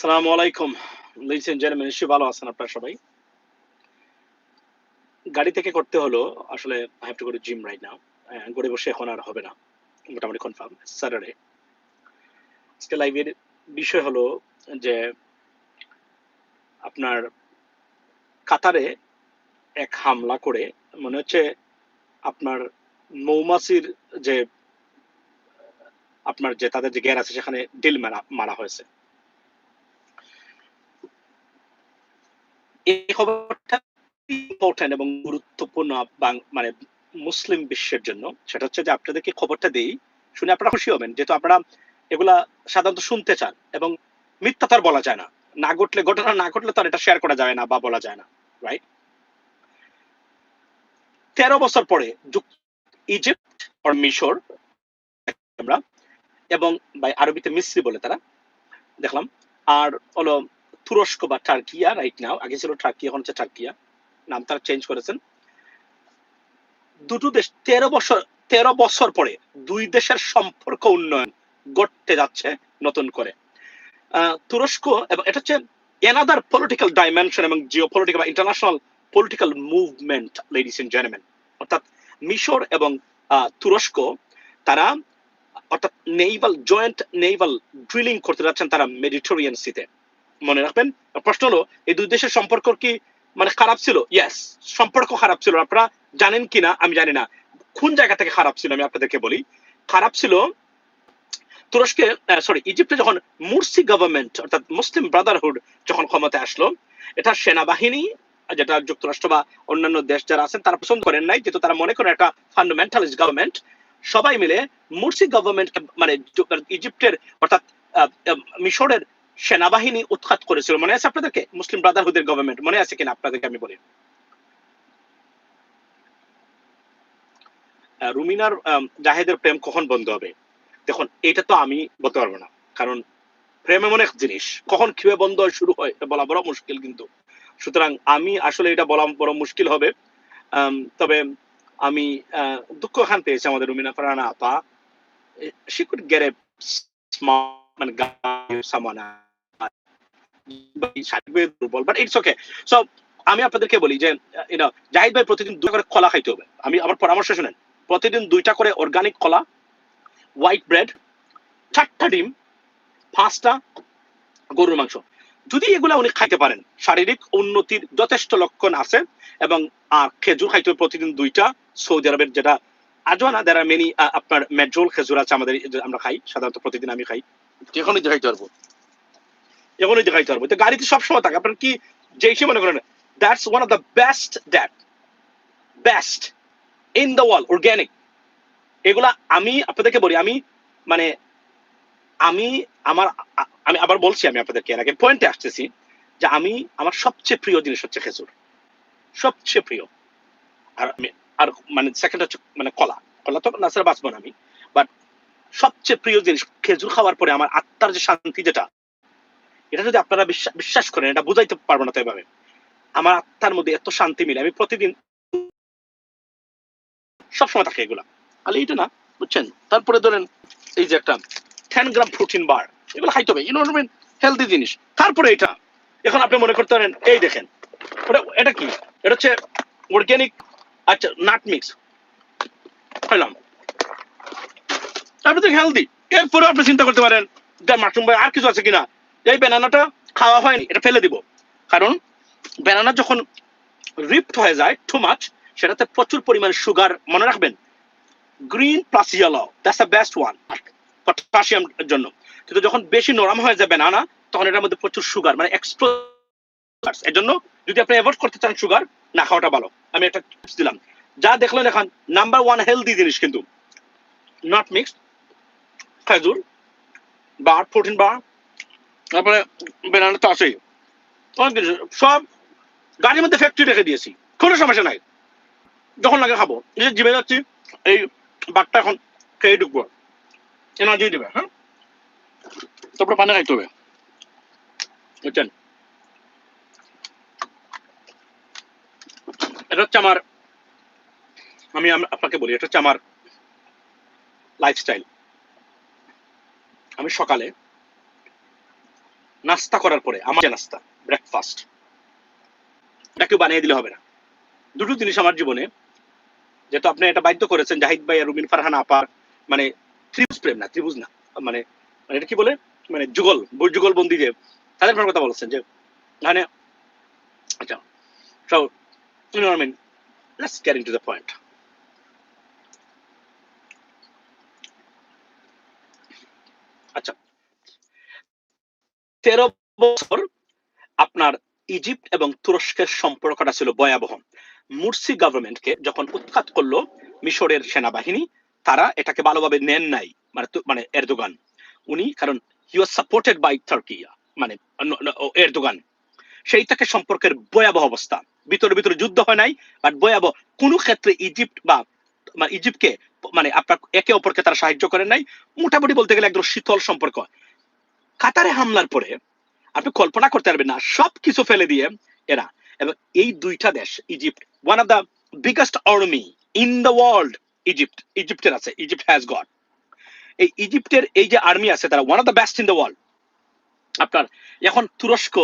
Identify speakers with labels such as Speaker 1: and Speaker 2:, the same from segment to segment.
Speaker 1: সালামু আলাইকুম। And gentleman নিশ্চয়ই ভালো আছেন আপনারা সবাই। গাড়ি থেকে করতে হলো, আসলে I have to go to gym right now বসে এখন আর হবে না, মোটামুটি কনফার্ম স্যাটারডে আজকে লাইভের বিষয় হলো যে আপনার কাতারে এক হামলা করে, মনে হচ্ছে আপনার মৌমাছির যে, আপনার যে তাদের যে গ্যার আছে, সেখানে ডিল মারা মারা হয়েছে। এই খবরটা ইম্পর্টেন্ট এবং গুরুত্বপূর্ণ মানে মুসলিম বিশ্বের জন্য। সেটা হচ্ছে যে আপনাদেরকে খবরটা দেই, শুনে আপনারা খুশি হবেন, যেহেতু আপনারা এগুলা সাধারণত শুনতে চান এবং মিথ্যা তো আর বলা যায় না। না ঘটলে, ঘটনা না ঘটলে তো আর এটা শেয়ার করা যায় না বা বলা যায় না রাইট তেরো বছর পরে ইজিপ্ট মিশর, আমরা, এবং আরবিতে মিস্রি বলে তারা, দেখলাম। আর হলো তুরস্ক বা টার্কিয়া রাইট নাও আগে ছিল টার্কি এখন হচ্ছে টার্কিয়া। নাম তারা চেঞ্জ করেছেন। দুটো দেশ তেরো বছর তেরো বছর পরে দুই দেশের সম্পর্ক উন্নয়ন ঘটতে যাচ্ছে নতুন করে। তুরস্ক এবং এটা হচ্ছে এনাদার পলিটিক্যাল ডাইমেনশন এবং জিও পলিটিক্যাল বা international political movement ladies and gentleman অর্থাৎ মিশর এবং তুরস্ক, তারা অর্থাৎ নেইভাল জয়েন্ট নেইভাল ড্রিলিং করতে যাচ্ছেন তারা মেডিটেরিয়ান সিতে মনে রাখবেন? প্রশ্ন হলো, এই দুই দেশের সম্পর্ক কি মানে খারাপ ছিল? ইয়েস সম্পর্ক খারাপ ছিল। আপনারা জানেন কিনা আমি জানি না। কোন জায়গা থেকে খারাপ ছিল আমি আপনাদেরকে বলি? খারাপ ছিল তুরস্কে সরি ইজিপ্টে যখন মুরসি গভর্নমেন্ট অর্থাৎ মুসলিম ব্রাদারহুড যখন ক্ষমতায় আসলো, এটা সেনাবাহিনী, যেটা যুক্তরাষ্ট্র বা অন্যান্য দেশ যারা আছেন, তারা পছন্দ করেন নাই। যেহেতু তারা মনে করেন একটা ফান্ডামেন্টালিস্ট গভর্নমেন্ট সবাই মিলে মুরসি গভর্নমেন্ট মানে ইজিপ্টের অর্থাৎ মিশরের সেনাবাহিনী উৎখাত করেছিল। মনে আছে আপনাদেরকে? মুসলিম ব্রাদারহুডের গভর্নমেন্ট মনে আছে কিনা আপনাদেরকে আমি বলি? রুমিনার জাহেদের প্রেম কখন বন্ধ হবে? দেখুন, এটা তো আমি বলতে পারব না। কারণ প্রেম এমন এক জিনিস। কখন কীভাবে বন্ধ হয়, শুরু হয় বলা বড় মুশকিল কিন্তু। সুতরাং আমি আসলে এটা বলা বড় মুশকিল হবে। তবে আমি দুঃখ খান পেয়েছি আমাদের রুমিনা ফারানা আপা। she could get a মানে guy or someone থাকবে দুর্বল বাট ইটস ওকে সো আমি আপনাদেরকে বলি যে জাহিদ ভাই প্রতিদিন দুটা করে কলা খাইতে হবে। আমি আমার পরামর্শ শুনেন প্রতিদিন দুইটা করে অর্গানিক কলা হোয়াইট ব্রেড চারটা ডিম পাঁচটা গরুর মাংস। যদি এগুলা উনি খাইতে পারেন শারীরিক উন্নতির যথেষ্ট লক্ষণ আছে এবং আহ, খেজুর খাইতে হবে প্রতিদিন দুইটা সৌদি আরবের যেটা আজও না দেয়ার মেনি আপনার মেজল খেজুর আছে আমাদের আমরা খাই সাধারণত প্রতিদিন আমি খাই। এখনই দেখাইতে পারব। এখনই দেখাইতে পারব। তো গাড়িতে সবসময় থাকে। আপনার কি যে হিসেবে মনে করেন that's one of the best that best in the world organic এগুলা আমি আপনাদেরকে বলি, আমি মানে আমি আমার, আমি আবার বলছি আমি আপনাদেরকে, এর আগে পয়েন্টে আসতেছি যে আমি, আমার সবচেয়ে প্রিয় জিনিস হচ্ছে খেজুর। সবচেয়ে প্রিয়। আর আমি, আর মানে সেকেন্ড হচ্ছে মানে কলা। কলা তো নাচের বাঁচবো না আমি বাট সবচেয়ে প্রিয় জিনিস খেজুর খাওয়ার পরে আমার আত্মার যে শান্তি যেটা এটা যদি আপনারা বিশ্বাস করেন, এটা বুঝাইতে পারব না তো এভাবে। আমার আত্মার মধ্যে এত শান্তি মিলে, আমি প্রতিদিন সবসময় থাকে এগুলা। আলে এটা না, বুঝছেন? তারপরে ধরেন, এই যে একটা টেন গ্রাম প্রোটিন বার এগুলো খাইতে হবে। ইউনো মিন হেলদি জিনিস। তারপরে এটা, এখন আপনি মনে করতে পারেন, এই দেখেন এটা কি? এটা হচ্ছে অর্গ্যানিক আচ্ছা নাট মিক্স খাইলাম। তারপরে হেলদি এরপরে আপনি চিন্তা করতে পারেন মাশরুম ভাই, আর কিছু আছে কিনা? এই ব্যানানাটা খাওয়া হয়নি, এটা ফেলে দিব। কারণ ব্যানানা যখন রিপ্ট হয়ে যায় টু মাচ সেটাতে প্রচুর পরিমাণ সুগার মনে রাখবেন? Green plus yellow that's the best one potassium জন্য। কিন্তু যখন বেশি নরম হয়ে যায় ব্যানানা তখন এটার মধ্যে প্রচুর সুগার মানে এক্সট্রা এর জন্য যদি আপনি অ্যাভয়েড করতে চান সুগার না খাওয়াটা ভালো। আমি একটা tips দিলাম। যা দেখলেন এখন নাম্বার ওয়ান হেলদি জিনিস কিন্তু। নট মিক্সড খেজুর বার প্রোটিন বার তারপরে বেনানা তো আছেই। অনেক কিছু। সব গাড়ির মধ্যে ফ্যাক্টরি রেখে দিয়েছি। কোনো সমস্যা নাই। যখন লাগে খাব যে জিমে যাচ্ছি, এই বাঘটা এখন খেয়ে ঢুকবো। এনার্জি দেবে হ্যাঁ? তারপরে পানি খাইতে হবে। বুঝছেন? এটা হচ্ছে আমার, আমি আপনাকে বলি, এটা হচ্ছে আমার লাইফস্টাইল আমি সকালে নাস্তা করার পরে, আমার নাস্তা ব্রেকফাস্ট এটা কেউ বানিয়ে দিলে হবে না। দুটো জিনিস আমার জীবনে, যেহেতু আপনি এটা বাধ্য করেছেন, জাহিদ ভাই রুবিন ফারহান আপার মানে ত্রিভুজ প্রেম না, ত্রিভুজ না মানে মানে এটা কি বলে? মানে যুগল যুগল বন্দি যে, তাদের কথা বলেছেন যে মানে আচ্ছা what I mean? Let's get into আচ্ছা তেরো বছর আপনার ইজিপ্ট এবং তুরস্কের সম্পর্কটা ছিল ভয়াবহ। মুরসি গভর্নমেন্টকে যখন উৎখাত করল মিশরের সেনাবাহিনী, তারা এটাকে ভালোভাবে নেন নাই মানে মানে এরদোগান। উনি, কারণ he was supported by Turkey মানে এরদোগান। সেই থেকে সম্পর্কের ভয়াবহ অবস্থা। ভিতরে ভিতরে যুদ্ধ হয় নাই বাট ভয়াবহ। কোনো ক্ষেত্রে ইজিপ্ট বা মানে ইজিপ্টকে মানে আপনার একে অপরকে তারা সাহায্য করেন নাই। মোটামুটি বলতে গেলে একদম শীতল সম্পর্ক। কাতারে হামলার পরে আপনি কল্পনা করতে পারবেন না সব কিছু ফেলে দিয়ে এরা। এবং এই দুইটা দেশ, Egypt one of the biggest army in the world Egypt, ইজিপ্টের আছে, ইজিপ্ট হ্যাজ গড এই ইজিপ্টের এই যে আর্মি আছে, তারা one of the best in the world আপনার এখন তুরস্ক,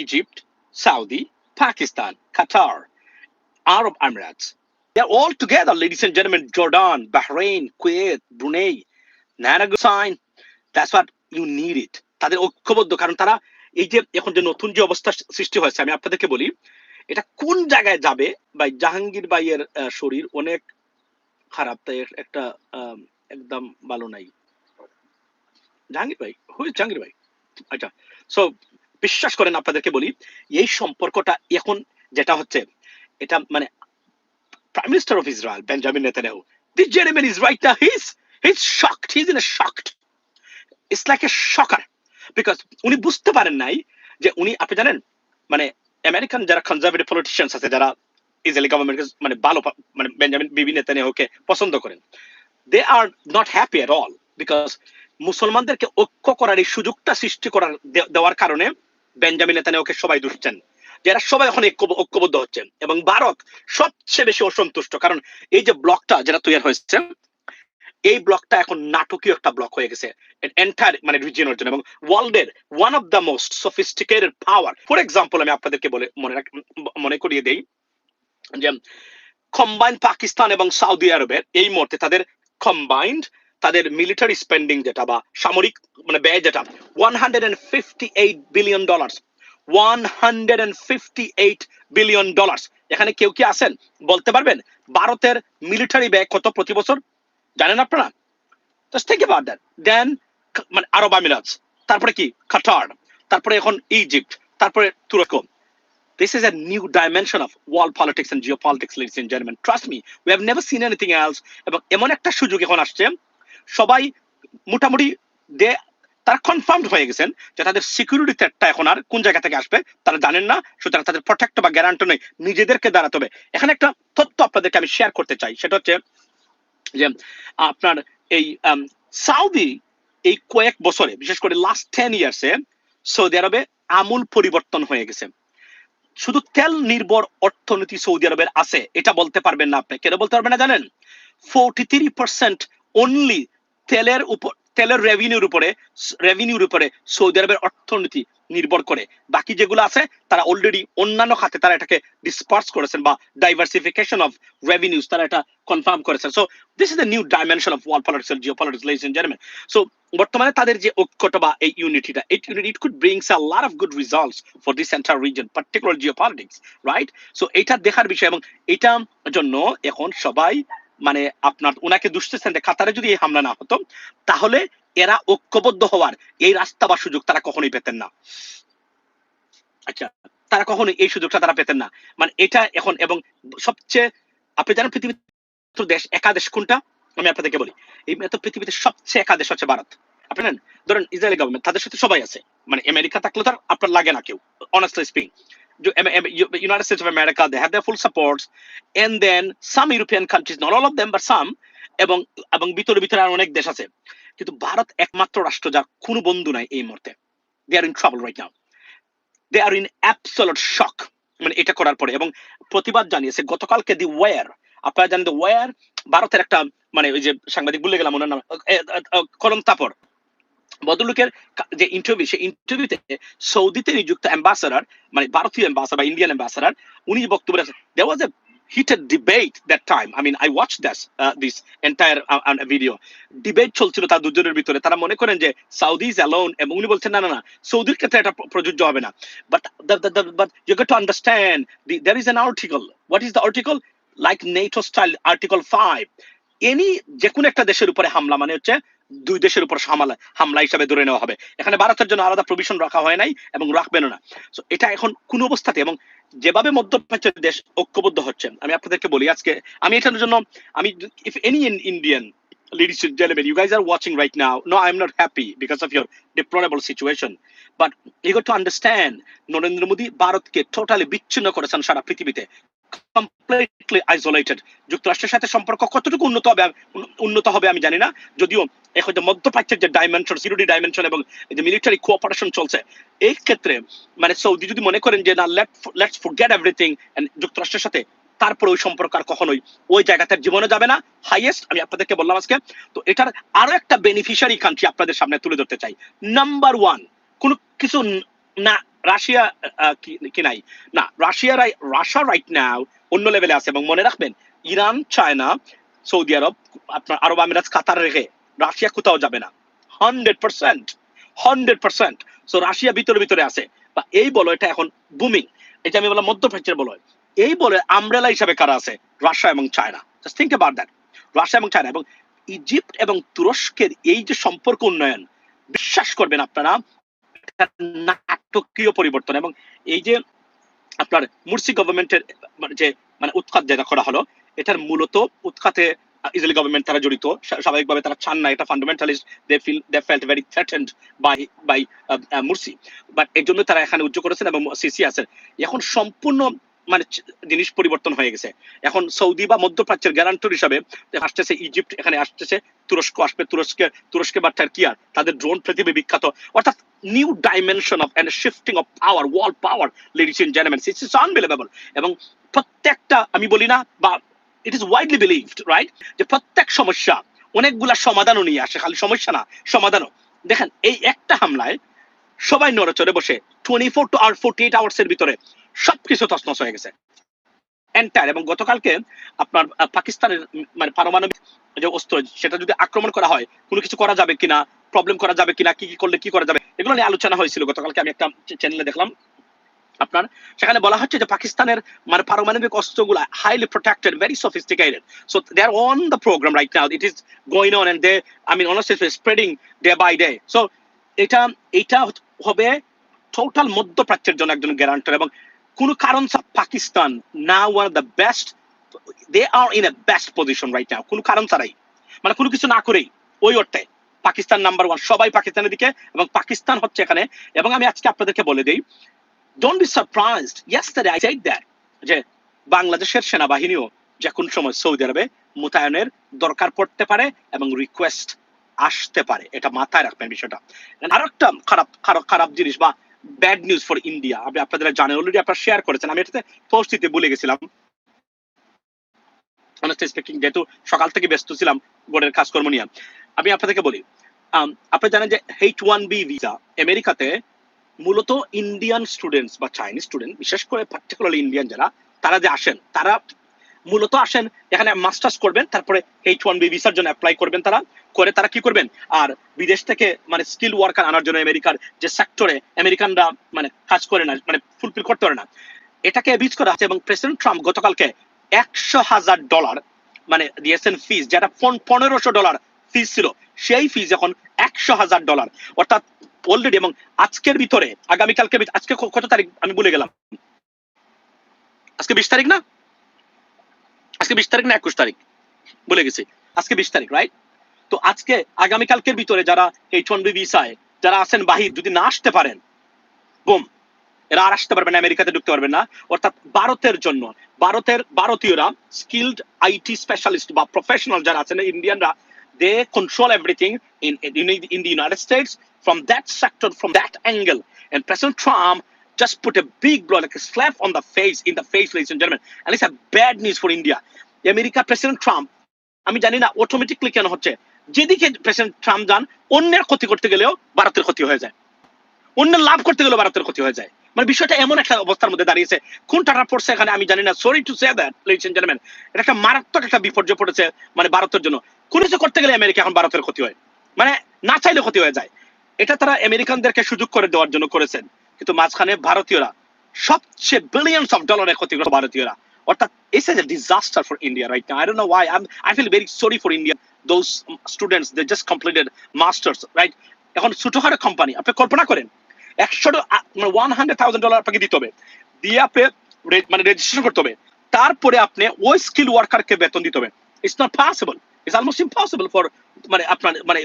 Speaker 1: Egypt Saudi Pakistan, Qatar, Arab Emirates they are all together, ladies and gentlemen jordan bahrain kuwait brunei নারাগুসাইন that's what you need it তাদের ঐক্যবদ্ধ। কারণ তারা এই যে এখন যে নতুন যে অবস্থা সৃষ্টি হয়েছে, আমি আপনাদেরকে বলি, এটা কোন জায়গায় যাবে? ভাই, জাহাঙ্গীর ভাইয়ের শরীর অনেক খারাপ, তাই একটা একদম ভালো নাই। জাহাঙ্গীর ভাই হুই জাহাঙ্গীর ভাই? আচ্ছা সো বিশ্বাস করেন আপনাদেরকে বলি, এই সম্পর্কটা এখন যেটা হচ্ছে, এটা মানে prime minister of Israel Benjamin Netanyahu this gentleman is right now he is he is shocked he is in a shocked it's like a shocker because উনি বুঝতে পারেন নাই যে উনি, আপনি জানেন মানে আমেরিকান যারা কনজারভেটিভ পলিটিশিয়ানস আছে, যারা ইসরায়েলি গভর্নমেন্টকে মানে ভালো মানে বেঞ্জামিন বিবি নেতানিয়াহুকে পছন্দ করেন they are not happy at all because মুসলমানদেরকে ঐক্য করার এই সুযোগটা সৃষ্টি করার দেওয়ার কারণে বেঞ্জামিন নেতানিয়াহুকে সবাই দুষছেন যারা সবাই এখন ঐক্য- ঐক্যবদ্ধ হচ্ছেন এবং ভারত সবচেয়ে বেশি অসন্তুষ্ট। কারণ এই যে ব্লকটা যেটা তৈরি হয়েছে এই ব্লকটা এখন নাটকীয় একটা ব্লক হয়ে গেছে এন্টায়ার মানে রিজিয়নের জন্য, এবং ওয়ার্ল্ডের one of the most sophisticated power for example আমি আপনাদেরকে বলে, মনে মনে করিয়ে দেই যে কম্বাইন্ড পাকিস্তান এবং সৌদি আরবের এই মুহূর্তে তাদের কম্বাইন্ড তাদের মিলিটারি স্পেন্ডিং যেটা বা সামরিক মানে ব্যয় যেটা one hundred and fifty eight billion dollar one hundred and fifty eight billion dollar এখানে কেউ কি আছেন? বলতে পারবেন? ভারতের মিলিটারি ব্যয় কত প্রতি বছর? জানেন আপনারা? Just think about that then মানে আরব আমিরাজ তারপরে কি? কাতার তারপরে এখন ইজিপ্ট তারপরে তুরস্ক। This is a new dimension of world politics and geopolitics, ladies and gentlemen. Trust me, we have never seen anything else. এবং এমন একটা সুযোগ এখন আসছে সবাই মোটামুটি দে তারা কনফার্মড হয়ে গেছেন যে তাদের সিকিউরিটি থ্রেটটা এখন আর কোন জায়গা থেকে আসবে তারা জানেন না। সুতরাং তাদের প্রোটেক্ট বা গ্যারান্টি নেই নিজেদেরকে দাঁড়াতে হবে। এখানে একটা তথ্য আপনাদেরকে আমি শেয়ার করতে চাই সেটা হচ্ছে যে আপনার এই সাউদি এই কয়েক বছরে, বিশেষ করে লাস্ট টেন ইয়ার্সে সৌদি আরবে আমূল পরিবর্তন হয়ে গেছে। শুধু তেল নির্ভর অর্থনীতি সৌদি আরবের আছে, এটা বলতে পারবেন না আপনি। কেন বলতে পারবেন না জানেন? ফোরটি থ্রি পার্সেন্ট অনলি তেলের উপর, তেলের রেভিনিউর উপরে রেভিনিউর উপরে সৌদি আরবের অর্থনীতি নির্ভর করে। বাকি যেগুলো আছে, তারা অলরেডি অন্যান্য খাতে তারা এটাকে ডিসপার্স করেছেন বা ডাইভার্সিফিকেশন অফ রেভিনিউস তারা এটা কনফার্ম করেছেন। So this is the new dimension of world politics geo politics and gentleman so বর্তমানে তাদের যে ঐক্যটা বা এই ইউনিটিটা it it could brings a lot of good results for this entire region particular geo politics right so এটা দেখার বিষয় এবং এটা জন্য এখন সবাই মানে আপনার ওনাকে দুষতেছেন যে কাতারে যদি এই হামলা না হতো, তাহলে এরা ঐক্যবদ্ধ হওয়ার এই রাস্তা বা সুযোগ তারা কখনোই পেতেন না। আচ্ছা তারা কখনোই এই সুযোগটা তারা পেতেন না। মানে এটা এখন এবং সবচেয়ে আপনি জানেন পৃথিবীর দেশ একাদেশ কোনটা? আমি আপনাদেরকে বলি। এই এত পৃথিবীতে সবচেয়ে একাদেশ হচ্ছে ভারত। আপনি জানেন ধরেন ইসরায়েলি গভর্নমেন্ট তাদের সাথে সবাই আছে। মানে আমেরিকা থাকলে তার আপনার লাগে না কেউ honestly speaking United States of America, they have their full support, and then some European countries, not all of them, but some, এবং এবং ভিতরে ভিতরে আর অনেক দেশ আছে। কিন্তু ভারত একমাত্র রাষ্ট্র যার কোনো বন্ধু নাই এই মুহূর্তে। They are in trouble right now they are in absolute shock মানে এটা করার পরে এবং প্রতিবাদ জানিয়েছে গতকালকে দি ওয়ার আপনারা জানেন দি ওয়ার ভারতের একটা মানে ওই যে সাংবাদিক বলে গেলাম ওনার নাম। করম তাপর। ভদ্রলোকের যে ইন্টারভিউ সেই ইন্টারভিউতে সৌদিতে নিযুক্ত অ্যাম্বাসাডার মানে ভারতীয় অ্যাম্বাসাডার বা ইন্ডিয়ান অ্যাম্বাসাডার উনি যে বক্তব্য দেওয়া was a heated debate that time. I mean, I watched this uh, this entire uh, uh, video. Debate চলছিল তার দুজনের ভিতরে। তারা মনে করেন যে সাউদি ইজ অ্যালোন এবং উনি বলছেন না না না সৌদির ক্ষেত্রে এটা প্র- প্রযোজ্য হবে না। But but you get to understand there is an article what is the article like NATO style article five any যে কোনো একটা দেশের উপরে হামলা মানে হচ্ছে দুই দেশের উপর হামলা হামলা হিসাবে ধরে নেওয়া হবে। এখানে ভারতের জন্য আলাদা প্রভিশন রাখা হয় নাই এবং রাখবেনও না। এটা এখন কোন অবস্থাতে এবং যেভাবে মধ্যপ্রাচ্যের দেশ ঐক্যবদ্ধ হচ্ছে, আমি আপনাদেরকে বলি আজকে, আমি এটার জন্য, আমি if any Indian ladies in gentlemen you guys are watching right now no I am not happy because of your deplorable situation but you got to understand Narendra Modi ভারতকে টোটালি বিচ্ছিন্ন করেছেন সারা পৃথিবীতে। কমপ্লিটলি আইসোলেটেড যুক্তরাষ্ট্রের সাথে সম্পর্ক কতটুকু উন্নত হবে উন্নত হবে আমি জানি না। যদিও এখন যে মধ্যপ্রাচ্যের যে ডাইমেনশন সিকিউরিটি ডাইমেনশন এবং যে মিলিটারি কোঅপারেশন চলছে, এই ক্ষেত্রে মানে সৌদি যদি মনে করেন যে, না লেট লেটস ফরগেট এভরিথিং যুক্তরাষ্ট্রের সাথে তারপরে ওই সম্পর্ক আর কখনোই ওই জায়গাতে জীবনে যাবে না। হাইয়েস্ট আমি আপনাদেরকে বললাম আজকে। তো এটার আরও একটা বেনিফিশিয়ারি কান্ট্রি আপনাদের সামনে তুলে ধরতে চাই। নাম্বার ওয়ান কোন কিছু ন- রাশিয়া কি নাই। না, রাশিয়া রাশিয়া রাইট নাও অন্য লেভেলে আছে এবং মনে রাখবেন, ইরান, চায়না, সৌদি আরব, আপনার আরব আমিরাত, কাতার রেখে রাশিয়া কোথাও যাবে না। Hundred percent hundred percent so Russia ভিতরে ভিতরে আছে। বা এই বলো এটা এখন বুমিং এটা আমি বললাম মধ্যপ্রাচ্যের বলো এই বলে আমব্রেলা হিসাবে কারা আছে? রাশিয়া এবং China. Just think about that Russia এবং চায়না। এবং ইজিপ্ট এবং তুরস্কের এই যে সম্পর্ক উন্নয়ন, বিশ্বাস করবেন আপনারা একটা নাটকীয় পরিবর্তন এবং এই যে আপনার মুর্শি গভর্নমেন্টের মানে যে মানে উৎখাত যেটা করা হলো, এটার মূলত উৎখাতে ইসরায়েলি গভর্নমেন্ট তারা জড়িত। স্বাভাবিকভাবে তারা চান না, এটা fundamentalist they feel they felt very threatened by by Morsi but এর জন্য তারা এখানে উজ্জ্ব করেছেন এবং সিসি আছেন এখন সম্পূর্ণ মানে জিনিস পরিবর্তন হয়ে গেছে। এখন সৌদি বা মধ্যপ্রাচ্যের গ্যারান্টর হিসাবে আসতেছে ইজিপ্ট এখানে আসতেছে তুরস্ক, আসবে তুরস্কে তুরস্কে বা টার্কিয়ার তাদের ড্রোন পৃথিবী বিখ্যাত। অর্থাৎ new dimension of and shifting of power world power ladies and gentleman it's it's unbelievable এবং প্রত্যেকটা, আমি বলি না, বা it is widely believed right যে প্রত্যেক সমস্যা, অনেকগুলা সমাধানও নিয়ে আসে। খালি সমস্যা না, সমাধানও। দেখেন, এই একটা হামলায় সবাই নড়েচড়ে বসে টোয়েন্টি ফোর টু আর ফোর্টি এইট আওয়ার্স এর ভিতরে সবকিছু তছনছ হয়ে গেছে। এন্টায়ার এবং গতকালকে আপনার পাকিস্তানের মানে পারমাণবিক যে অস্ত্র, সেটা যদি আক্রমণ করা হয়, কোনো কিছু করা যাবে কিনা প্রবলেম করা যাবে কিনা, কি কি করলে, কি করা যাবে, এগুলো নিয়ে আলোচনা হয়েছিল। গতকালকে আমি একটা চ্যানেলে দেখলাম আপনার। সেখানে বলা হচ্ছে যে পাকিস্তানের মানে পারমাণবিক অস্ত্রগুলো highly protected very sophisticated so they are on the programme right now it is going on and they I mean honestly spreading day by day so এটা এটা হবে টোটাল মধ্যপ্রাচ্যের জন্য একজন গ্যারান্টার এবং কারণ ছাড়া পাকিস্তান না one the best they are in a best position right now কোনো কারণ ছাড়াই। মানে কোনো কিছু না করেই, ওই অর্থে। পাকিস্তান নাম্বার ওয়ান সবাই পাকিস্তানের দিকে, এবং পাকিস্তান হচ্ছে এখানে। এবং আমি আজকে আপনাদেরকে বলে দিই don't be surprised yesterday I said that যে বাংলাদেশের সেনাবাহিনীও যে কোন সময় সৌদি আরবে মোতায়েনের দরকার পড়তে পারে এবং রিকোয়েস্ট আসতে পারে, এটা মাথায় রাখবেন বিষয়টা। আরও একটা খারাপ খারাপ খারাপ জিনিস বা ব্যাড নিউজ ফর ইন্ডিয়া আপনি আপনাদের জানেন অলরেডি আপনারা শেয়ার করেছেন। আমি এটাতে পোস্ট দিতে ভুলে গেছিলাম। Honestly speaking, যেহেতু সকাল থেকে ব্যস্ত ছিলাম বোর্ডের কাজকর্ম নিয়ে। আমি আপনাদেরকে বলি আপনি জানেন যে এইচ ওয়ান বি ভিসা আমেরিকাতে মূলত ইন্ডিয়ান স্টুডেন্টস বা চাইনিজ স্টুডেন্ট বিশেষ করে পার্টিকুলারলি ইন্ডিয়ান যারা তারা যে আসেন তারা মূলত আসেন, এখানে মাস্টার্স করবেন, তারপরে এইচ ওয়ান বি ভিসার জন্য অ্যাপ্লাই করবেন তারা, করে তারা কি করবেন? আর বিদেশ থেকে মানে স্কিল ওয়ার্কার আনার জন্য আমেরিকার যে সেক্টরে আমেরিকানরা মানে কাজ করে না মানে ফুলফিল করতে পারে না। এটাকে বিচ করা আছে এবং প্রেসিডেন্ট ট্রাম্প গতকালকে একশো হাজার ডলার মানে দিয়েছেন ফিস যেটা পনেরোশো ডলার ফিজ ছিল, সেই ফিজ এখন একশো হাজার ডলার অর্থাৎ অলরেডি এবং আজকের ভিতরে আগামীকালকে আজকে কত তারিখ? আমি ভুলে গেলাম। আজকে বিশ তারিখ না? আজকে বিশ তারিখ না একুশ তারিখ? ভুলে গেছি। আজকে বিশ তারিখ রাইট তো আজকে আগামীকালকের ভিতরে যারা এইচ ওয়ান বি ভিসায় যারা আছেন বাহির যদি না আসতে পারেন বুম এরা আর আসতে পারবে না আমেরিকাতে ঢুকতে পারবে না। অর্থাৎ ভারতের জন্য ভারতের ভারতীয়রা স্কিলড আইটি স্পেশালিস্ট বা প্রফেশনাল যারা আছেন ইন্ডিয়ানরা they control everything in in the United States from that sector, from that angle And President Trump just put a big blow, like a slap on the face, in the face, ladies and gentlemen. And it's a bad news for India. America President Trump আমি জানি না automatically কেন হচ্ছে? যেদিকে president Trump যান অন্যের ক্ষতি করতে গেলেও ভারতের ক্ষতি হয়ে যায়। অন্যের লাভ করতে গেলেও ভারতের ক্ষতি হয়ে যায়। মানে বিষয়টা এমন একটা অবস্থার মধ্যে দাঁড়িয়েছে। কোনটা পড়ছে এখানে আমি জানি না। Sorry to say that ladies and gentleman এটা একটা মারাত্মক একটা বিপর্যয় পড়েছে মানে ভারতের জন্য। কোনো কিছু করতে গেলে আমেরিকা এখন ভারতের ক্ষতি হয়। মানে না চাইলে ক্ষতি হয়ে যায়। এটা তারা আমেরিকানদেরকে সুযোগ করে দেওয়ার জন্য করেছেন। কিন্তু মাঝখানে ভারতীয়রা, সবচেয়ে বিলিয়ন্স অফ ডলারের ক্ষতিগ্রস্ত ভারতীয়রা। অর্থাৎ it's a disaster for India right I don't know why I I feel very sorry for India those students they just completed masters right এখন ছোটখাটো কোম্পানি আপনি কল্পনা করেন, একশো ওয়ান হান্ড্রেড থাউজেন্ড ডলার আপনাকে দিতে হবে। দিয়ে আপনি মানে রেজিস্ট্রেশন করতে হবে। তারপরে আপনি ওই স্কিল ওয়ার্কারকে বেতন দিতে হবে। It's not possible it's almost impossible for মানে আপনার মানে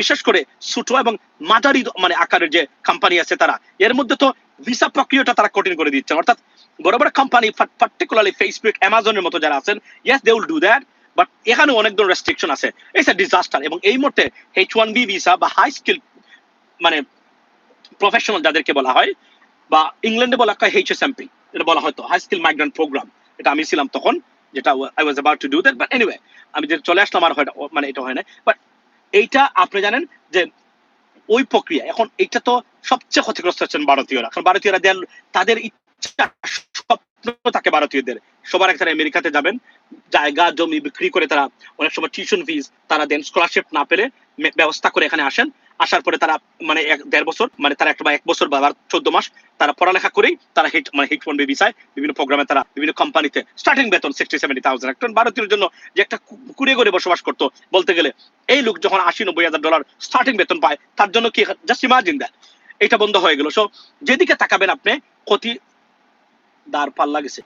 Speaker 1: বিশেষ করে ছোট এবং মাঝারি মানে আকারের যে কোম্পানি আছে তারা, এর মধ্যে তো ভিসা প্রক্রিয়াটা তারা কঠিন করে দিচ্ছে। অর্থাৎ বড় বড় কোম্পানি পার্টিকুলারলি ফেসবুক অ্যামাজনের মতো যারা আছেন yes they will do that but এখানে অনেক ধরনের রেস্ট্রিকশন আছে। ইটস এ ডিজাস্টার এবং এই মুহূর্তে এইচ ওয়ান বি ভিসা বা হাই স্কিল মানে প্রফেশনাল যাদেরকে বলা হয়, বা ইংল্যান্ডে বলা হয় এইচএসএমপি এটা বলা হয়তো হাই স্কিল মাইগ্রেন্ট প্রোগ্রাম এটা আমি ছিলাম তখন। যেটা I was about to do that but anyway আমি যে চলে আসলাম আর হয়তো মানে এটা হয় না বাট এইটা আপনি জানেন যে ওই প্রক্রিয়া, এখন এইটা তো সবচেয়ে ক্ষতিগ্রস্ত হচ্ছেন ভারতীয়রা। কারণ ভারতীয়রা দেন তাদের ইচ্ছা থাকে ভারতীয়দের। সবার একটা আমেরিকাতে যাবেন। জায়গা, জমি বিক্রি করে তারা অনেক সময় টিউশন ফিস তারা দেন স্কলারশিপ না পেলে ব্যবস্থা করে এখানে আসেন। আসার পরে তারা মানে এক দেড় বছর মানে তারা একটা এক বছর বা চোদ্দ মাস তারা পড়ালেখা করেই তারা হিট মানে হিট ওয়ান ভিসায় বিভিন্ন প্রোগ্রামে তারা বিভিন্ন কোম্পানিতে স্টার্টিং বেতন সিক্সটি সেভেন্টি থাউজেন্ড একজন ভারতীয় জন্য যে একটা কুড়ে করে বসবাস করতো, বলতে গেলে এই লোক যখন আশি নব্বই হাজার ডলার স্টার্টিং বেতন পায়, তার জন্য কি জাস্ট ইমাজিন দেয় এটা বন্ধ হয়ে গেল। সো যেদিকে তাকাবেন আপনি, ক্ষতি দাঁড় পাল্লা গেছে।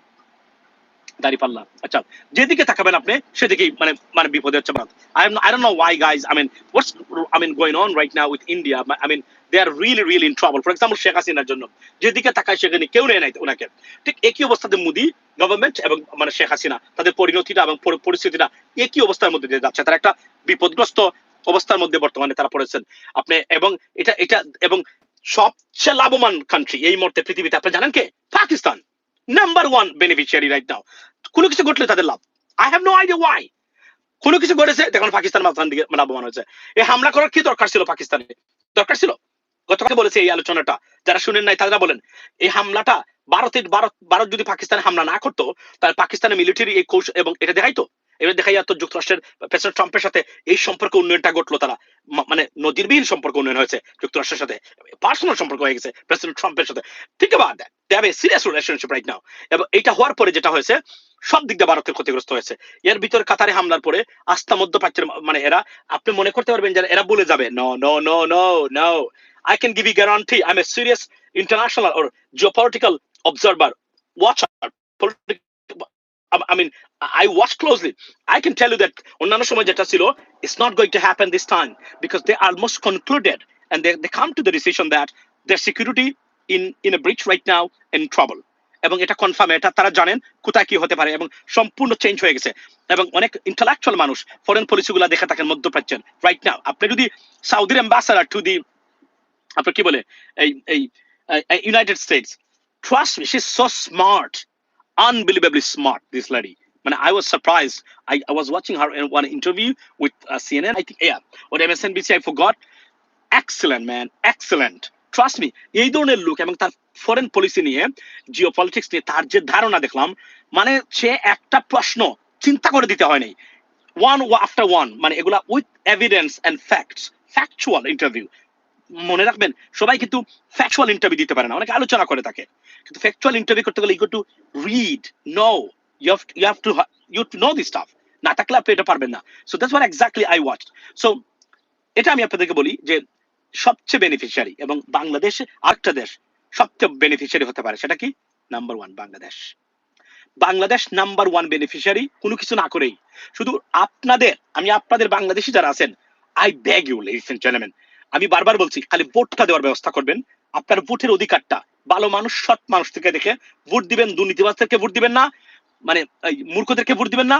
Speaker 1: দাঁড়ি পাল্লা আচ্ছা যেদিকে তাকাবেন আপনি, সেদিকেই মানে মানে বিপদে হচ্ছে Bharat. I am I don't know why guys I mean what's I mean going on right now with India I mean they are really really in trouble for example Sheikh হাসিনার জন্য। যেদিকে তাকায়, সেখানে কেউ নেয় নাই ওনাকে। ঠিক একই অবস্থাতে মোদি গভর্নমেন্ট এবং মানে শেখ হাসিনা তাদের পরিণতিটা এবং পরিস্থিতিটা একই অবস্থার মধ্যে দিয়ে যাচ্ছে। তারা একটা বিপদগ্রস্ত অবস্থার মধ্যে বর্তমানে তারা পড়েছেন। আপনি, এবং এটা এটা, এবং সবচেয়ে লাভবান কান্ট্রি এই মুহূর্তে পৃথিবীতে। আপনি জানেন কে? Pakistan. Number one beneficiary right now কোনো কিছু ঘটলে তাদের লাভ। I have no idea why কোনো কিছু ঘটেছে দেখুন পাকিস্তান মাঝখান দিকে লাভবান হয়েছে। এই হামলা করার কি দরকার ছিল পাকিস্তানে? দরকার ছিল? গতকাল বলেছে এই আলোচনাটা। যারা শুনেন নাই তারা বলেন, এই হামলাটা ভারতের ভারত ভারত যদি পাকিস্তানে হামলা না করতো, তাহলে পাকিস্তানের মিলিটারি এই কৌশল এবং এটা দেখাইতো? এবার দেখা যাতো যুক্তরাষ্ট্রের প্রেসিডেন্ট ট্রাম্পের সাথে এই সম্পর্ক উন্নয়নটা ঘটলো তারা। মানে নজিরবিহীন সম্পর্ক উন্নয়ন হয়েছে যুক্তরাষ্ট্রের সাথে পার্সোনাল সম্পর্ক হয়ে গেছে প্রেসিডেন্ট ট্রাম্পের সাথে ঠিক আছে they have a serious relationship right now এবং এটা হওয়ার পরে যেটা হয়েছে সব দিক দিয়ে ভারতের ক্ষতিগ্রস্ত হয়েছে এর ভিতরে কাতারে হামলার পরে আস্থা মধ্যপ্রাচ্যের মানে এরা আপনি মনে করতে পারবেন যে এরা বলে যাবে no no no no no I can give you guarantee. I'm a serious international or geopolitical observer, watcher, political. I- I mean, I watch closely. I can tell you that it's not going to happen this time because they almost concluded and they, they come to the decision that their security in in a breach right now in trouble. এবং এটা confirm এটা তারা জানেন কোথায় কি হতে পারে এবং সম্পূর্ণ চেঞ্জ হয়ে গেছে এবং অনেক ইন্টালেকচুয়াল মানুষ ফরেন পলিসিগুলো দেখে থাকেন মধ্যপ্রাচ্যের রাইট নাও আপনি যদি সাউদির অ্যাম্বাসাডার টু দি আপনার কি বলে এই এই United States trust so smart unbelievably smart this lady মানে I was surprise I I was watching her in one interview with CNN I think yeah, or MSNBC I forgot. Excellent, man, excellent. Trust me এই ধরনের লোক এবং তার foreign policy নিয়ে জিও নিয়ে তার যে ধারণা দেখলাম মানে সে একটা প্রশ্ন চিন্তা করে দিতে হয়নি। ওয়ান আফটার ওয়ান মানে এগুলা with evidence and facts factual interview মনে রাখবেন, সবাই কিন্তু ফ্যাকচুয়াল ইন্টারভিউ দিতে পারে না, অনেকে আলোচনা করে থাকে কিন্তু ফ্যাকচুয়াল ইন্টারভিউ করতে গেলে you to read no you have to you to know this stuff না থাকলে আপনি এটা পারবেন না। So that's what exactly I watch so এটা আমি আপনাদেরকে বলি যে সবচেয়ে বেনিফিশিয়ারি এবং বাংলাদেশ আরেকটা দেশ সবচেয়ে বেনিফিশিয়ারি হতে পারে, সেটা কি? Number one Bangladesh. Bangladesh number one beneficiary কোনো কিছু না করেই। শুধু আপনাদের, আমি আপনাদের বাংলাদেশি যারা আছেন I beg you ladies and gentleman আমি বারবার বলছি, খালি ভোটটা দেওয়ার ব্যবস্থা করবেন। আপনার ভোটের অধিকারটা, ভালো মানুষ, সৎ মানুষ থেকে দেখে ভোট দিবেন, দুর্নীতিবাজদেরকে ভোট দিবেন না মানে মূর্খদেরকে ভোট দিবেন না,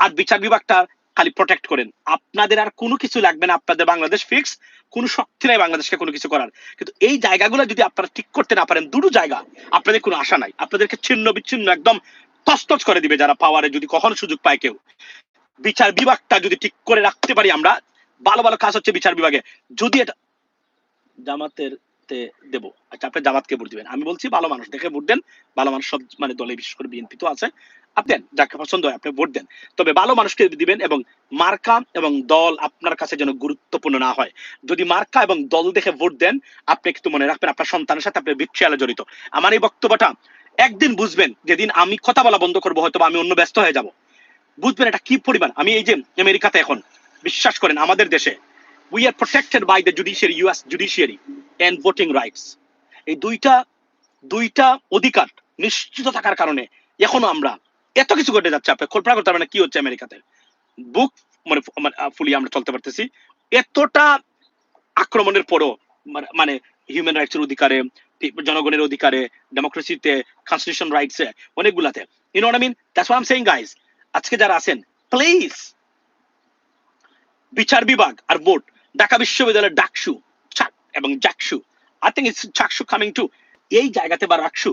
Speaker 1: আর বিচার বিভাগটা খালি প্রোটেক্ট করেন। আপনাদের আর কোনো কিছু লাগবে না, আপনাদের বাংলাদেশ ফিক্স কোনো শক্তি নাই বাংলাদেশকে কোনো কিছু করার। কিন্তু এই জায়গাগুলো যদি আপনারা ঠিক করতে না পারেন দুটো জায়গা, আপনাদের কোনো আশা নাই। আপনাদেরকে ছিন্ন বিচ্ছিন্ন একদম তস্তজ করে দিবে যারা পাওয়ারে যদি কখনো সুযোগ পায় কেউ। বিচার বিভাগটা যদি ঠিক করে রাখতে পারি আমরা ভালো ভালো কাজ হচ্ছে বিচার বিভাগে। যদি এটা জামাতের দেব আচ্ছা আপনি জামাতকে ভোট দিবেন। আমি বলছি ভালো মানুষ, দেখে ভোট দেন। ভালো মানুষ সব মানে দলে বিশেষ করে বিএনপি তো আছে। আপনি দেন, যাকে পছন্দ হয় আপনি ভোট দেন। তবে ভালো মানুষকে দিবেন এবং মার্কা এবং দল আপনার কাছে যেন গুরুত্বপূর্ণ না হয়। যদি মার্কা এবং দল দেখে ভোট দেন, আপনি একটু মনে রাখবেন, আপনার সন্তানের সাথে আপনি বিচ্ছিয়ালে জড়িত। আমার এই বক্তব্যটা একদিন বুঝবেন, যেদিন আমি কথা বলা বন্ধ করব হয়তো আমি অন্য ব্যস্ত হয়ে যাব। বুঝবেন এটা কি পরিমাণ? আমি এই যে আমেরিকাতে এখন বিশ্বাস করেন, আমাদের দেশে we are protected by the judiciary US judiciary and voting rights এই দুইটা দুইটা অধিকার নিশ্চিত থাকার কারণে এখনও আমরা এত কিছু ঘটে যাচ্ছে, আপনি কল্পনা করতে পারবেন কি হচ্ছে আমেরিকাতে? বুক মানে ফুলি আমরা চলতে পারতেছি। এতটা আক্রমণের পরও, মানে- মানে হিউম্যান রাইটসের অধিকারে জনগণের অধিকারে ডেমোক্রেসিতে কনস্টিটিউশন রাইটসে অনেকগুলাতে। You know I mean that's I am saying guys আজকে যারা আছেন প্লিজ বিচার বিভাগ আর বোর্ড, ঢাকা বিশ্ববিদ্যালয়ের ডাকসু এবং জাকসু। আই থিঙ্ক ইটস চাকসু কামিং টু এই জায়গাতে বা রাকসু,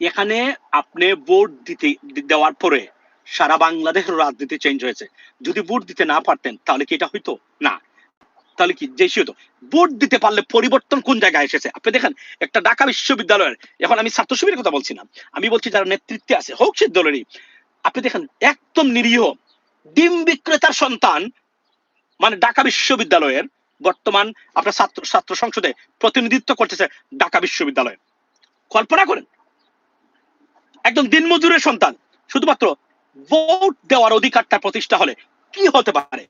Speaker 1: এখানে আপনি ভোট দিতে, দেওয়ার পরে সারা বাংলাদেশের রাজনীতি চেঞ্জ হয়েছে। যদি ভোট দিতে না পারতেন, তাহলে কি এটা হইতো? না। তাহলে কি যে হতো ভোট দিতে পারলে পরিবর্তন কোন জায়গায় এসেছে? আপনি দেখেন, একটা ঢাকা বিশ্ববিদ্যালয়ের, এখন আমি ছাত্র শিবিরের কথা বলছি না। আমি বলছি যারা নেতৃত্বে আছে, হোক সে দলেরই, আপনি দেখেন, একদম নিরীহ, ডিম বিক্রেতার সন্তান মানে ঢাকা বিশ্ববিদ্যালয়ের বর্তমান আপনার ছাত্র ছাত্র সংসদে প্রতিনিধিত্ব করতেছে ঢাকা বিশ্ববিদ্যালয়। কল্পনা করেন একদম দিনমজুরের সন্তান শুধুমাত্র ভোট দেওয়ার অধিকারটা প্রতিষ্ঠা হলে কি হতে পারে?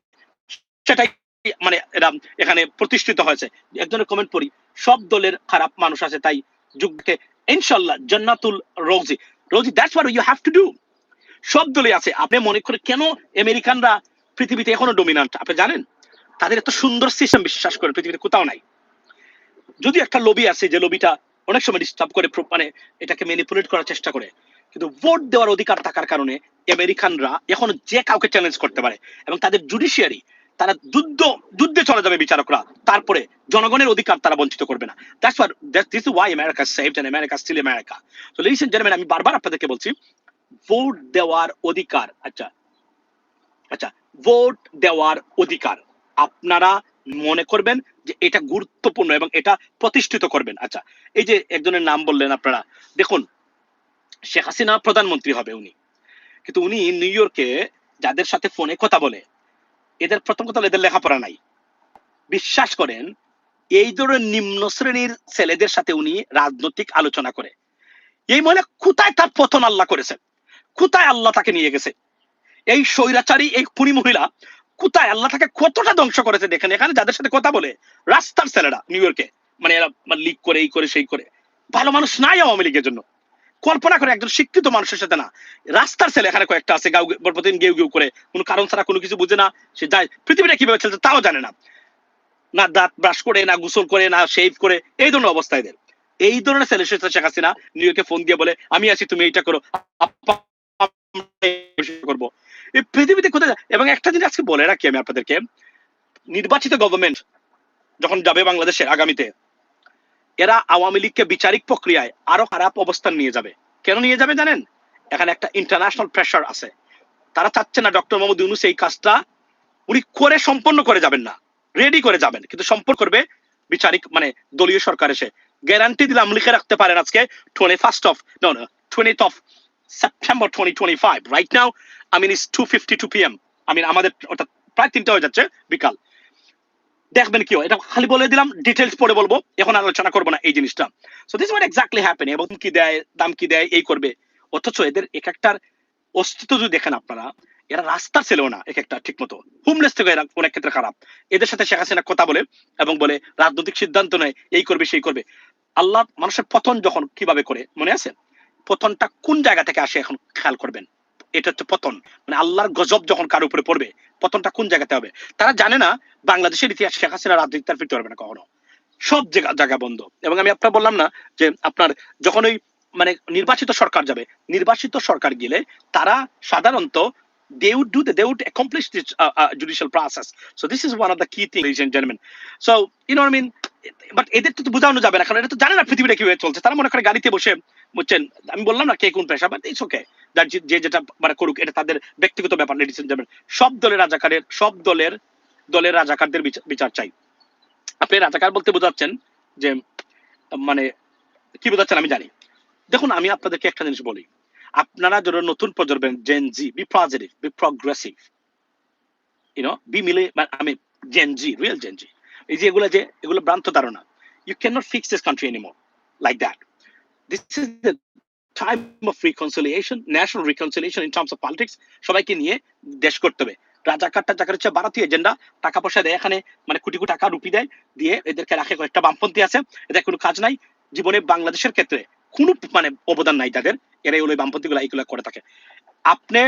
Speaker 1: সেটাই মানে এরা এখানে প্রতিষ্ঠিত হয়েছে। একজনের কমেন্ট পড়ি, সব দলের খারাপ মানুষ আছে, তাই যুগকে ইনশাল্লাহ Jannatul Rozy Rozy that's what you have to do সব দলে আছে। আপনি মনে করে কেন আমেরিকানরা পৃথিবীতে এখনও ডমিনান্ট আপনি জানেন? তাদের এত সুন্দর সিস্টেম বিশ্বাস করে, পৃথিবীতে কোথাও নাই। যদি একটা লবি আছে যে লবিটা অনেক সময় ডিস্টার্ব করে মানে এটাকে ম্যানিপুলেট করার চেষ্টা করে, কিন্তু ভোট দেওয়ার অধিকার থাকার কারণে আমেরিকানরা এখন যে কাউকে চ্যালেঞ্জ করতে পারে এবং তাদের জুডিশিয়ারি তারা যুদ্ধ, যুদ্ধে চলে যাবে বিচারকরা। তারপরে জনগণের অধিকার তারা বঞ্চিত করবে না। That's what this why America saved and America still America so listen gentleman আমি বারবার আপনাদেরকে বলছি ভোট দেওয়ার অধিকার আচ্ছা আচ্ছা ভোট দেওয়ার অধিকার। আপনারা মনে করবেন যে এটা গুরুত্বপূর্ণ এবং এটা প্রতিষ্ঠিত করবেন। আচ্ছা এই যে একজনের নাম বললেন আপনারা, দেখুন, শেখ হাসিনা প্রধানমন্ত্রী হবে উনি। কিন্তু উনি নিউ ইয়র্কে যাদের সাথে ফোনে কথা বলে, এদের প্রথম কথা এদের লেখাপড়া নাই। বিশ্বাস করেন, এই ধরনের নিম্ন শ্রেণির ছেলেদের সাথে উনি রাজনৈতিক আলোচনা করে। এই মহিলা কোথায় তার পতন আল্লাহ করেছেন? কোথায় আল্লাহ তাকে নিয়ে গেছে? এই স্বৈরাচারী, এই খুনি মহিলা কোথায়? আল্লাহ তাকে কতটা ধ্বংস করেছে দেখেন। এখানে যাদের সাথে কথা বলে, রাস্তার ছেলেরা নিউ ইয়র্কে মানে এরা লিক করে, এই করে, সেই করে। ভালো মানুষ নাই আওয়ামী লীগের জন্য। কল্পনা করে একজন শিক্ষিত মানুষের সাথে না। রাস্তার ছেলে এখানে কয়েকটা আছে গাউ প্রতিদিন গেউ গেউ করে। কোনো কারণ ছাড়া কোনো কিছু বুঝে না। সে যায়, পৃথিবীটা কীভাবে চলছে তাও জানে না। না দাঁত ব্রাশ করে, না গোসল করে, না শেভ করে, এই ধরনের অবস্থা এদের। এই ধরনের ছেলে শেখ হাসিনা নিউ ইয়র্কে ফোন দিয়ে বলে, আমি আছি, তুমি এইটা করো। বিষয় করব। এই পৃথিবীতে কোথায় এবং একটা জিনিস আজকে বলে রাখি আমি আপনাদেরকে। নির্বাচিত গভর্নমেন্ট যখন যাবে বাংলাদেশে আগামীতে, এরা আওয়ামী লীগকে বিচারিক প্রক্রিয়ায় আরও খারাপ অবস্থান নিয়ে যাবে। কেন নিয়ে যাবে জানেন? এখানে একটা ইন্টারন্যাশনাল প্রেশার আছে। তারা চাচ্ছে না ডক্টর মোহাম্মদ ইউনুস এই কাজটা উনি করে সম্পন্ন করে যাবেন না। রেডি করে যাবেন। কিন্তু সম্পন্ন করবে বিচারিক মানে দলীয় সরকার এসে। গ্যারান্টি দিলাম, লিখে রাখতে পারেন আজকে। Twenty first of twenty of right now I mean is two fifty two PM I mean আমাদের ওটা প্রায় তিনটা হয়ে যাচ্ছে বিকাল। দেখবেন কি এটা খালি বলে দিলাম ডিটেলস পরে বলব। এখন আলোচনা করব না এই জিনিসটা। So this what exactly happen এবং কি দেয়, দাম কি দেয়, এই করবে। অথচ এদের এক একটার অস্তিত্ব যদি দেখেন আপনারা, এরা রাস্তার ছেলেও না এক একটা ঠিক মতো হোমলেস থেকে এরা অনেক ক্ষেত্রে খারাপ। এদের সাথে শেখ হাসিনা কথা বলে এবং বলে, রাজনৈতিক সিদ্ধান্ত নেয়, এই করবে, সেই করবে। আল্লাহ মানুষের পতন যখন কীভাবে করে, মনে আছে? পতনটা কোন জায়গা থেকে আসে এখন খেয়াল করবেন? এটা হচ্ছে পতন। মানে আল্লাহর গজব যখন কার উপরে পড়বে পতনটা কোন জায়গাতে হবে? তারা জানে না বাংলাদেশের ইতিহাস শেখ হাসিনা রাজনীতি তার ফিরতে পারবে না কখনো। সব জায়গা জায়গা বন্ধ। এবং আমি আপনার বললাম না যে আপনার যখন ওই মানে নির্বাচিত সরকার যাবে নির্বাচিত সরকার গেলে তারা সাধারণত they would do that they would accomplish this uh, uh, judicial process. So this is one of the key things ladies and gentlemen. So you but এদের তো বোঝানো যাবে না কারণ এটা তো জানে না পৃথিবীটা কীভাবে চলছে। তারা মনে করে গাড়িতে বসে বুঝছেন? আমি বললাম না কে কোন পেশা বাট ইটস ওকে যে যেটা মানে করুক, এটা তাদের ব্যক্তিগত ব্যাপার লেডিস এন্ড সব দলের রাজাকারের, সব দলের দলের রাজাকারদের বিচার চাই। আপনি রাজাকার বলতে বোঝাচ্ছেন যে মানে কি বোঝাচ্ছেন আমি জানি। দেখুন, আমি আপনাদেরকে একটা জিনিস বলি। আপনারা যারা নতুন প্রজন্মের Gen Z be positive be progressive you know be মিলে আমি Gen Z real Gen Z এই যে এগুলো যে, এগুলো ভ্রান্ত ধারণা। You can not fix this country anymore like that this is the time of reconciliation national reconciliation in terms of politics সবাইকে নিয়ে দেশ করতে হবে। রাজাকার টাজাকার হচ্ছে ভারতীয় এজেন্ডা টাকা পয়সা দেয় এখানে মানে কোটি কোটি টাকা রুপি দেয়, দিয়ে এদেরকে রাখে কয়েকটা বামপন্থী আছে। এদের কোনো কাজ নাই। জীবনে বাংলাদেশের ক্ষেত্রে কোনো মানে অবদান নাই তাদের। এরাই হলো বামপন্থী গুলো এইগুলো করে থাকে। আপনি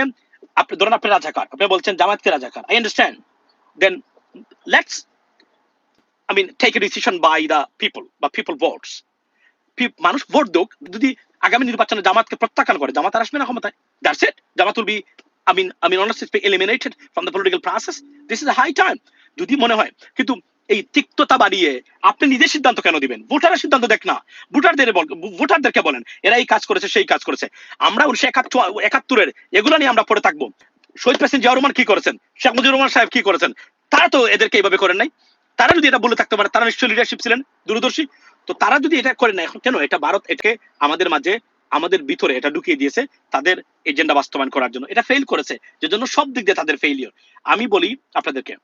Speaker 1: আপনি, ধরেন আপনি রাজাকার, আপনি বলছেন জামাতকে রাজাকার I understand then let's I mean take a decision by the people বা পিপল ভোটস মানুষ ভোট দোক যদি আগামী নির্বাচনে জামাতকে প্রত্যাখ্যান করে জামাত আর আসবে না ক্ষমতায়। That's it Jamaat will be I mean, honestly speaking, eliminated from the political process. This is a high time. যদি মনে হয় কিন্তু এই তিক্ততা বাড়িয়ে আপনি নিজে সিদ্ধান্ত কেন দিবেন? ভোটারের সিদ্ধান্ত দেখ না। ভোটারদের ভোটারদেরকে বলেন এরা এই কাজ করেছে সেই কাজ করেছে। আমরা উনিশশো একাত্তর একাত্তরের এগুলো নিয়ে আমরা পড়ে থাকব। শহীদ প্রেসিডেন্ট জিয়া রহমান কি করেছেন? শেখ মুজিবুর রহমান সাহেব কি করেছেন? তারা তো এদেরকে এইভাবে করেন নাই। তারা যদি এটা বলে থাকতে পারে তারা নিশ্চয়ই লিডারশিপ ছিলেন দূরদর্শী। তো তারা যদি এটা করে না এখন কেন? এটা ভারত এটাকে আমাদের মাঝে, আমাদের ভিতরে এটা ঢুকিয়ে দিয়েছে তাদের এজেন্ডা বাস্তবায়ন করার জন্য। এটা ফেল করেছে, যে জন্য সব দিক দিয়ে তাদের ফেইলিয়র আমি বলি আপনাদেরকে,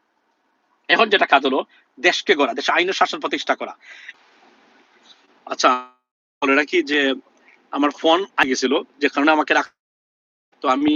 Speaker 1: এখন যেটা কাজ হলো, দেশকে গড়া, দেশে আইন শাসন প্রতিষ্ঠা করা। আচ্ছা বলে রাখি যে আমার ফোন আগেছিল যে কারণে আমাকে রাখ তো আমি